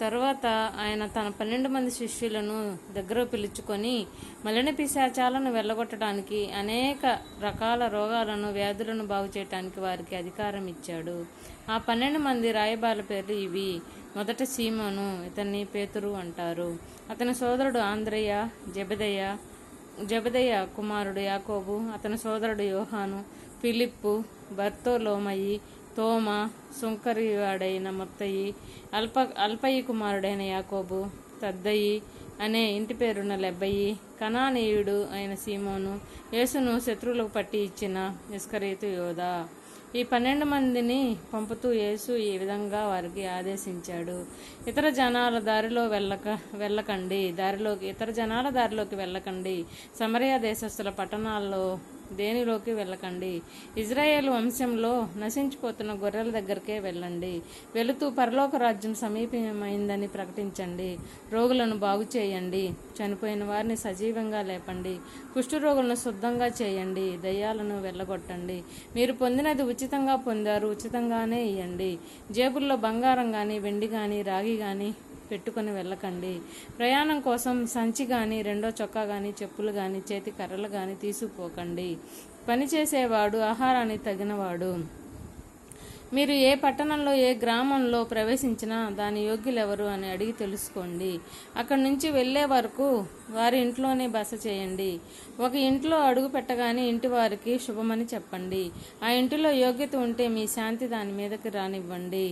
తరువాత ఆయన తన పన్నెండు మంది శిష్యులను దగ్గర పిలుచుకొని మలిన పిశాచాలను వెళ్ళగొట్టడానికి అనేక రకాల రోగాలను వ్యాధులను బాగు చేయటానికి వారికి అధికారం ఇచ్చాడు. ఆ పన్నెండు మంది రాయబాల పేర్లు ఇవి. మొదట సీమోను ఇతన్ని పేతురు అంటారు. అతని సోదరుడు ఆంధ్రయ్య జబదయ్య జబదయ్య కుమారుడు యాకోబు అతని సోదరుడు యోహాను ఫిలిప్పు బర్తోలోమయి తోమ సుంకరివాడైన మొత్తయి అల్ప అల్పయి కుమారుడైన యాకోబు తద్దయి అనే ఇంటి పేరున్న లెబ్బయి కనానీయుడు అయిన సీమోను యేసును శత్రువులకు పట్టి ఇచ్చిన ఇస్కరీతు యోధ. ఈ పన్నెండు మందిని పంపుతూ యేసు ఈ విధంగా వారికి ఆదేశించాడు. ఇతర జనాల దారిలో వెళ్ళక వెళ్ళకండి. దారిలోకి ఇతర జనాల దారిలోకి వెళ్ళకండి. సమరయ దేశస్థుల పట్టణాల్లో దేనిలోకి వెళ్ళకండి. ఇజ్రాయేల్ వంశంలో నశించిపోతున్న గొర్రెల దగ్గరకే వెళ్ళండి. వెళుతూ పరలోక రాజ్యం సమీపమైందని ప్రకటించండి. రోగులను బాగు చేయండి. చనిపోయిన వారిని సజీవంగా లేపండి. కుష్ఠరోగులను శుద్ధంగా చేయండి. దయ్యాలను వెళ్ళగొట్టండి. మీరు పొందినది ఉచితంగా పొందారు. ఉచితంగానే ఇవ్వండి జేబుల్లో బంగారం కానీ వెండి కానీ రాగి కానీ పెట్టుకొని వెళ్ళకండి. ప్రయాణం కోసం సంచి కానీ రెండో చొక్కా కానీ చెప్పులు కానీ చేతి కర్రలు కానీ తీసుకుపోకండి. పని చేసేవాడు ఆహారాన్ని తగినవాడు. మీరు ఏ పట్టణంలో ఏ గ్రామంలో ప్రవేశించినా దాని యోగ్యులెవరు అని అడిగి తెలుసుకోండి. అక్కడి నుంచి వెళ్ళే వరకు వారి ఇంట్లోనే బస చేయండి. ఒక ఇంట్లో అడుగు పెట్టగానే ఇంటి వారికి శుభమని చెప్పండి. ఆ ఇంటిలో యోగ్యత ఉంటే మీ శాంతి దాని మీదకి రానివ్వండి.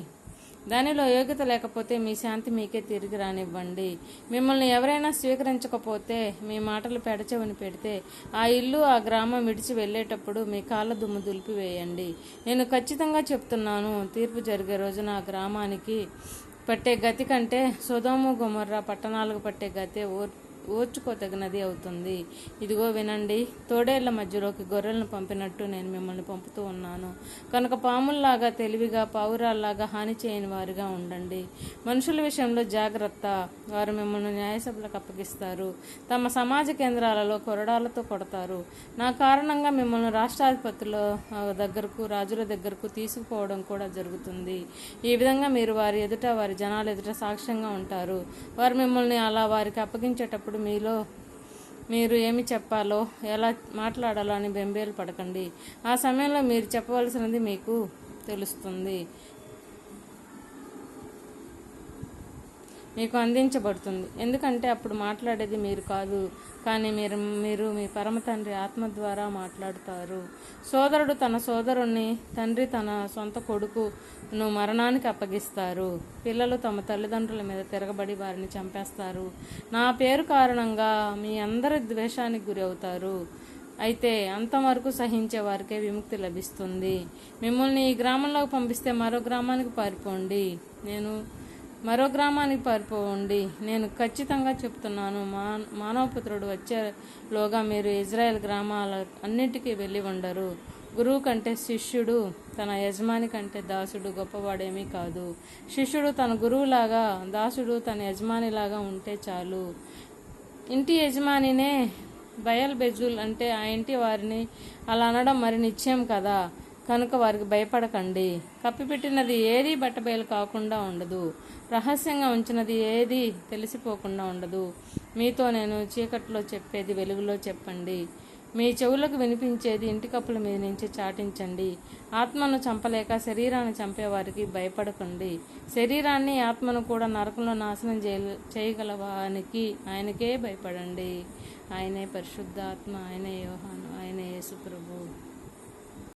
దానిలో యోగ్యత లేకపోతే మీ శాంతి మీకే తిరిగి రానివ్వండి. మిమ్మల్ని ఎవరైనా స్వీకరించకపోతే మీ మాటలు పెడచెవిని పెడితే ఆ ఇల్లు ఆ గ్రామం విడిచి వెళ్ళేటప్పుడు మీ కాళ్ళ దుమ్ము దులిపివేయండి. నేను ఖచ్చితంగా చెప్తున్నాను తీర్పు జరిగే రోజున ఆ గ్రామానికి పట్టే గతి కంటే సొదోము గుమర్రా పట్టణాలకు పట్టే గతే ఓర్పు ఓర్చుకోతగినది అవుతుంది. ఇదిగో వినండి తోడేళ్ళ మధ్యలోకి గొర్రెలను పంపినట్టు నేను మిమ్మల్ని పంపుతూ ఉన్నాను. కనుక పాముల్లాగా తెలివిగా పావురాల్లాగా హాని చేయని వారిగా ఉండండి. మనుషుల విషయంలో జాగ్రత్త. వారు మిమ్మల్ని న్యాయసభలకు అప్పగిస్తారు. తమ సమాజ కేంద్రాలలో కొరడాలతో కొడతారు. నా కారణంగా మిమ్మల్ని రాష్ట్రాధిపతుల దగ్గరకు రాజుల దగ్గరకు తీసుకుపోవడం కూడా జరుగుతుంది. ఈ విధంగా మీరు వారి ఎదుట వారి జనాల ఎదుట సాక్ష్యంగా ఉంటారు. వారు మిమ్మల్ని అలా వారికి అప్పగించేటప్పుడు మీలో మీరు ఏమి చెప్పాలో ఎలా మాట్లాడాలో అని బెంబేలు పడకండి. ఆ సమయంలో మీరు చెప్పవలసినది మీకు తెలుస్తుంది. మీకు అందించబడుతుంది. ఎందుకంటే అప్పుడు మాట్లాడేది మీరు కాదు కానీ మీరు మీరు మీ పరమ తండ్రి ఆత్మ ద్వారా మాట్లాడుతారు. సోదరుడు తన సోదరుణ్ణి తండ్రి తన సొంత కొడుకును మరణానికి అప్పగిస్తారు. పిల్లలు తమ తల్లిదండ్రుల మీద తిరగబడి వారిని చంపేస్తారు. నా పేరు కారణంగా మీ అందరి ద్వేషానికి గురి అవుతారు. అయితే అంతవరకు సహించే వారికే విముక్తి లభిస్తుంది. మిమ్మల్ని ఈ గ్రామంలోకి పంపిస్తే మరో గ్రామానికి పారిపోండి. నేను మరో గ్రామానికి పారిపోండి. నేను ఖచ్చితంగా చెప్తున్నాను మా మానవపుత్రుడు వచ్చేలోగా మీరు ఇజ్రాయెల్ గ్రామాల అన్నిటికీ వెళ్ళి ఉండరు. గురువు కంటే శిష్యుడు తన యజమాని కంటే దాసుడు గొప్పవాడేమీ కాదు. శిష్యుడు తన గురువులాగా దాసుడు తన యజమానిలాగా ఉంటే చాలు. ఇంటి యజమానినే బయల్ బెజుల్ అంటే ఆ ఇంటి వారిని అలా అనడం మరి నిశ్చయం కదా? కనుక వారికి భయపడకండి. కప్పిపెట్టినది ఏది బట్టబయలు కాకుండా ఉండదు. రహస్యంగా ఉంచినది ఏది తెలిసిపోకుండా ఉండదు. మీతో నేను చీకట్లో చెప్పేది వెలుగులో చెప్పండి. మీ చెవులకు వినిపించేది ఇంటి కప్పుల మీద నుంచి చాటించండి. ఆత్మను చంపలేక శరీరాన్ని చంపేవారికి భయపడకండి. శరీరాన్ని ఆత్మను కూడా నరకంలో నాశనం చేయ చేయగలవానికి ఆయనకే భయపడండి. ఆయనే పరిశుద్ధాత్మ ఆయనే యోహాను ఆయనే యేసుప్రభు.